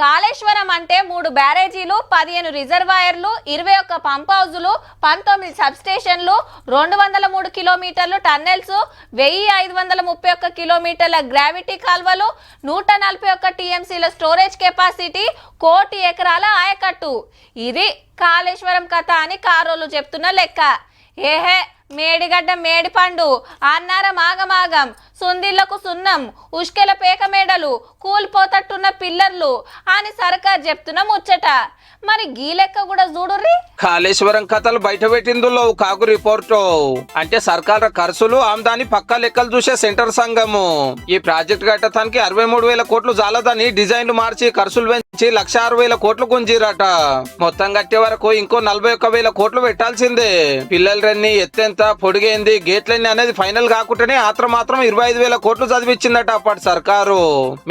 కాళేశ్వరం అంటే మూడు బ్యారేజీలు పదిహేను రిజర్వాయర్లు ఇరవై ఒక్క పంప్ హౌజులు పంతొమ్మిది సబ్స్టేషన్లు రెండు వందల మూడు కిలోమీటర్లు టన్నెల్స్ వెయ్యి ఐదు వందల ముప్పై ఒక్క కిలోమీటర్ల గ్రావిటీ కాల్వలు నూట నలభై ఒక్క టీఎంసీల స్టోరేజ్ కెపాసిటీ కోటి ఎకరాల ఆయకట్టు. ఇది కాళేశ్వరం కథ అని కారోలు చెప్తున్న లెక్క. ఏహే మేడిగడ్డ మేడిపండు అన్నారం ఆగమాగం సుందిళ్ళకు సున్నం ఉష్కెల పేక మేడలు కూలిపోతట్టున్న పిల్లర్లు అని సర్కార్ చెప్తున్న ముచ్చట. మరి గీ లెక్క కూడా చూడుర్రి? కాళేశ్వరం కథలు బయట కాకు కాగు రిపోర్టు. అంటే సర్కార్ ఖర్చులు ఆమ్దాని పక్క లెక్కలు చూసే సెంటర్ సంఘము. ఈ ప్రాజెక్ట్ కట్టడానికి అరవై మూడు వేల కోట్లు జాలదని డిజైన్లు మార్చి ఖర్చులు పెంచి లక్ష ఆరు వేల కోట్లు గుంజీరట. మొత్తం కట్టే వరకు ఇంకో నలభై ఒక్క వేల కోట్లు పెట్టాల్సిందే. పిల్లలు రన్ని ఎత్తెంత పొడిగైంది గేట్లన్నీ అనేది ఫైనల్ కాకుండానే ఆత్ర మాత్రం ఇరవై ఐదు వేల కోట్లు చదివిచ్చిందట అప్పటి సర్కారు.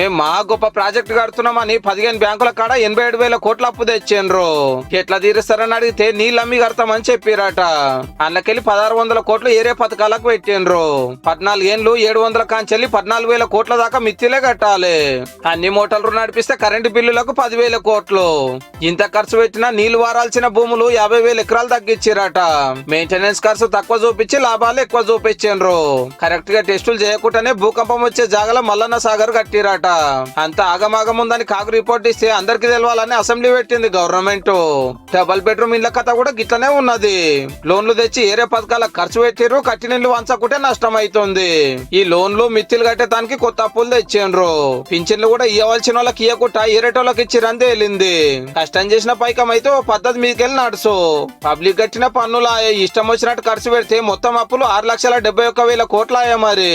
మేము మా గొప్ప ప్రాజెక్ట్ కడుతున్నామని పదిహేను బ్యాంకుల కాడ ఎనభై ఏడు వేల కోట్లు అప్పు తెచ్చిండ్రు. ఎట్లా తీరుస్తారని అడిగితే నీళ్ళు అమ్మి కడతామని చెప్పిరట. అందుకెళ్ళి పదహారు వందల కోట్లు ఏరే పథకాలకు పెట్టిండ్రు. పద్నాలుగు ఏళ్ళు ఏడు వందల కాంచెల్లి పద్నాలుగు వేల కోట్ల దాకా మిత్తిలే కట్టాలి. అన్ని మోటార్లు నడిపిస్తే కరెంటు బిల్లులకు పదివేల కోట్లు. ఇంత ఖర్చు పెట్టినా నీళ్ళు వారాల్సిన భూములు యాభై వేల ఎకరాలు తగ్గించారట. మెయింటెనెన్స్ ఖర్చు తక్కువ చూపించి లాభాలు ఎక్కువ చూపించిండ్రు. కరెక్ట్గా టెస్టులు చేయకుండానే భూకంపం వచ్చే జాగల మల్లన్న సాగర్ కట్టిరట. అంత ఆగమాగం ఉందని కాకు రిపోర్ట్ ఇస్తే అందరికి తెలవాలని అసెంబ్లీ పెట్టింది గవర్నమెంట్. డబల్ బెడ్రూమ్ ఇళ్ళ కథ కూడా గిట్లనే ఉన్నది. లోన్లు తెచ్చి ఏరే పథకాల ఖర్చు పెట్టిర్రు కట్టినీళ్ళు వంచకుంటే నష్టం అవుతుంది ఈ లోన్లు మిత్తిలు కట్టేదానికి కొత్త అప్పులు తెచ్చిండ్రు. పింఛన్లు కూడా ఇవ్వాల్సిన వాళ్ళకి ఇవ్వకుండా ఏరేటోళ్ళకి ఇచ్చిరని తేలింది. కష్టం చేసిన పైకం అయితే ఓ పద్ధతి మీదకెళ్ళి నడుసు. పబ్లిక్ కట్టిన పన్నులు ఇష్టం వచ్చినట్టు ఖర్చు పెడితే మొత్తం అప్పులు ఆరు లక్షల డెబ్బై ఒక్క వేల కోట్ల మరి.